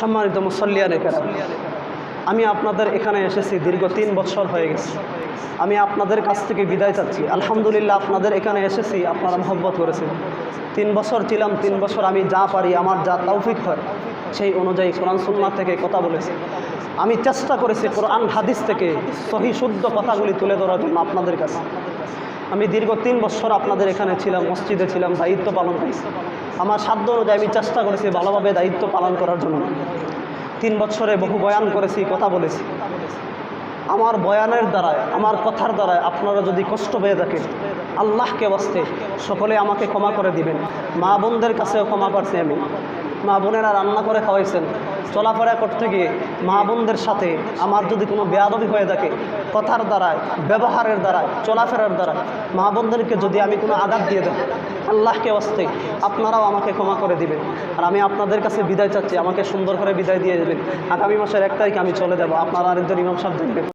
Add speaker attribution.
Speaker 1: সম্মানিত মুসল্লিয়ান এখানে আমি আপনাদের এখানে এসেছি দীর্ঘ তিন বছর হয়ে গেছে। আমি আপনাদের কাছ থেকে বিদায় চাচ্ছি। আলহামদুলিল্লাহ আপনাদের এখানে এসেছি, আপনারা মহব্বত করেছেন। তিন বছর ছিলাম, তিন বছর আমি যা পারি, আমার যা তৌফিক হয়, সেই অনুযায়ী কোরআন সুন্নাহ থেকে কথা বলেছি। আমি চেষ্টা করেছি কোরআন, হাদিস থেকে সহি, শুদ্ধ কথাগুলি তুলে ধরার জন্য আপনাদের কাছে। আমি দীর্ঘ তিন বছর আপনাদের এখানে ছিলাম, মসজিদে ছিলাম, দায়িত্ব পালন করেছি। আমার সাধ্য অনুযায়ী আমি চেষ্টা করেছি ভালোভাবে দায়িত্ব পালন করার জন্য। তিন বছরে বহু বয়ান করেছি, কথা বলেছি। আমার বয়ানের দ্বারায়, আমার কথার দ্বারায় আপনারা যদি কষ্ট পেয়ে থাকেন, আল্লাহকে বাঁচতে সকলে আমাকে ক্ষমা করে দিবেন। মা বোনদের কাছেও ক্ষমা করছি আমি। মা বোনেরা রান্না করে খাওয়াইছেন। চলাফেরা করতে গিয়ে মা বোনদের সাথে আমার যদি কোনো বেয়াদবি হয়ে থাকে, কথার দ্বারায়, ব্যবহারের দ্বারায়, চলাফেরার দ্বারা মা বোনদেরকে যদি আমি কোনো আঘাত দিয়ে দেব, আল্লাহকে অস্তে আপনারাও আমাকে ক্ষমা করে দিবেন। আর আমি আপনাদের কাছে বিদায় চাচ্ছি, আমাকে সুন্দর করে বিদায় দিয়ে দেবেন। আগামী মাসের এক তারিখ আমি চলে যাব, আপনারা আরেকজন ইমাম সাহেব দেখবেন।